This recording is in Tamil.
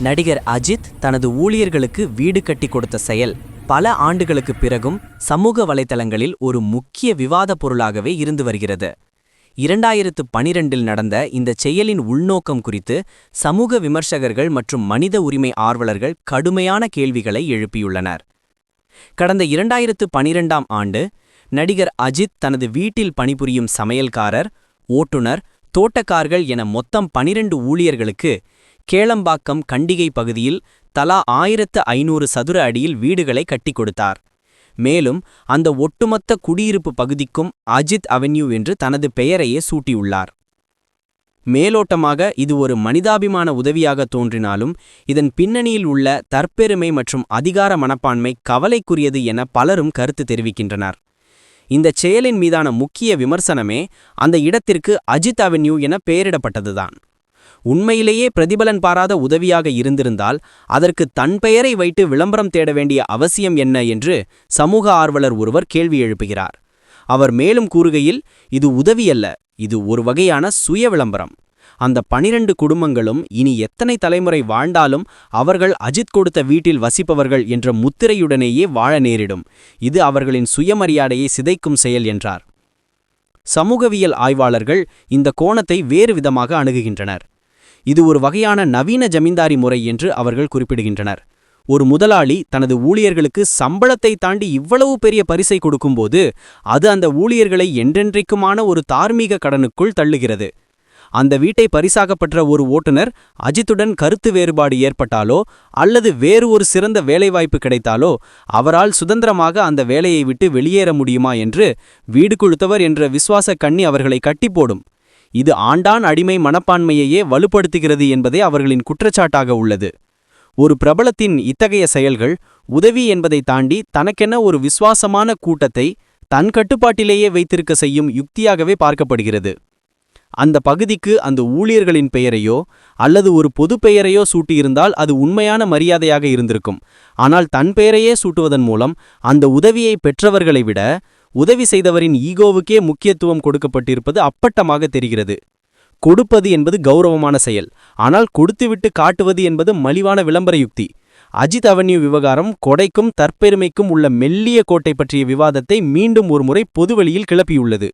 நடிகர் அஜித் தனது ஊழியர்களுக்கு வீடு கட்டி கொடுத்த செயல். பல ஆண்டுகளுக்கு பிறகும் சமூக வலைதளங்களில் ஒரு முக்கிய விவாதப் பொருளாகவே இருந்து வருகிறது. இரண்டாயிரத்து பனிரெண்டில் நடந்த இந்த செயலின் உள்நோக்கம் குறித்து சமூக விமர்சகர்கள் மற்றும் மனித உரிமை ஆர்வலர்கள் கடுமையான கேள்விகளை எழுப்பியுள்ளனர். கடந்த இரண்டாயிரத்து பனிரெண்டாம் ஆண்டு நடிகர் அஜித் தனது வீட்டில் பணிபுரியும் சமையல்காரர் ஓட்டுநர் தோட்டக்கார்கள் என மொத்தம் பனிரெண்டு ஊழியர்களுக்கு கேளம்பாக்கம் கண்டிகை பகுதியில் தலா ஆயிரத்து ஐநூறு சதுர அடியில் வீடுகளை கட்டிக் கொடுத்தார் மேலும் அந்த ஒட்டுமொத்த குடியிருப்பு பகுதிக்கும் அஜித் அவென்யூ என்று தனது பெயரையே சூட்டியுள்ளார். மேலோட்டமாக இது ஒரு மனிதாபிமான உதவியாக தோன்றினாலும் இதன் பின்னணியில் உள்ள தற்பெருமை மற்றும் அதிகார மனப்பான்மை கவலைக்குரியது என பலரும் கருத்து தெரிவிக்கின்றனர். இந்த செயலின் மீதான முக்கிய விமர்சனமே அந்த இடத்திற்கு அஜித் அவென்யூ என பெயரிடப்பட்டதுதான். உண்மையிலேயே பிரதிபலன் பாராத உதவியாக இருந்திருந்தால் அதற்கு தன் பெயரை வைத்து விளம்பரம் தேட வேண்டிய அவசியம் என்ன என்று சமூக ஆர்வலர் ஒருவர் கேள்வி எழுப்புகிறார். அவர் மேலும் கூறுகையில் இது உதவியல்ல இது ஒரு வகையான சுய விளம்பரம். அந்த பனிரண்டு குடும்பங்களும் இனி எத்தனை தலைமுறை வாழ்ந்தாலும் அவர்கள் அஜித் கொடுத்த வீட்டில் வசிப்பவர்கள் என்ற முத்திரையுடனேயே வாழ நேரிடும். இது அவர்களின் சுயமரியாதையை சிதைக்கும் செயல் என்றார். சமூகவியல் ஆய்வாளர்கள் இந்த கோணத்தை வேறு விதமாக அணுகுகின்றனர். இது ஒரு வகையான நவீன ஜமீன்தாரி முறை என்று அவர்கள் குறிப்பிடுகின்றனர். ஒரு முதலாளி தனது ஊழியர்களுக்கு சம்பளத்தை தாண்டி இவ்வளவு பெரிய பரிசை கொடுக்கும்போது அது அந்த ஊழியர்களை என்றென்றைக்குமான ஒரு தார்மீக கடனுக்குள் தள்ளுகிறது. அந்த வீட்டை பரிசாக பெற்ற ஒரு ஓட்டுநர் அஜித்துடன் கருத்து வேறுபாடு ஏற்பட்டாலோ அல்லது வேறு ஒரு சிறந்த வேலைவாய்ப்பு கிடைத்தாலோ அவரால் சுதந்திரமாக அந்த வேலையை விட்டு வெளியேற முடியுமா என்று வீடு கொளுத்தவர் என்ற விசுவாச கண்ணி அவர்களை கட்டிப்போடும். இது ஆண்டான் அடிமை மனப்பான்மையையே வலுப்படுத்துகிறது என்பதே அவர்களின் குற்றச்சாட்டாக உள்ளது. ஒரு பிரபலத்தின் இத்தகைய செயல்கள் உதவி என்பதை தாண்டி தனக்கென ஒரு விசுவாசமான கூட்டத்தை தன் கட்டுப்பாட்டிலேயே வைத்திருக்க செய்யும் யுக்தியாகவே பார்க்கப்படுகிறது. அந்த பகுதிக்கு அந்த ஊழியர்களின் பெயரையோ அல்லது ஒரு பொது பெயரையோ சூட்டியிருந்தால் அது உண்மையான மரியாதையாக இருந்திருக்கும். ஆனால் தன் பெயரையே சூட்டுவதன் மூலம் அந்த உதவியை பெற்றவர்களை விட உதவி செய்தவரின் ஈகோவுக்கே முக்கியத்துவம் கொடுக்கப்பட்டிருப்பது அப்பட்டமாக தெரிகிறது. கொடுப்பது என்பது கௌரவமான செயல். ஆனால் கொடுத்துவிட்டு காட்டுவது என்பது மலிவான விளம்பர யுக்தி. அஜித் அவென்யூ விவகாரம் கொடைக்கும் தற்பெருமைக்கும் உள்ள மெல்லிய கோட்டை பற்றிய விவாதத்தை மீண்டும் ஒருமுறை பொதுவெளியில் கிளப்பியுள்ளது.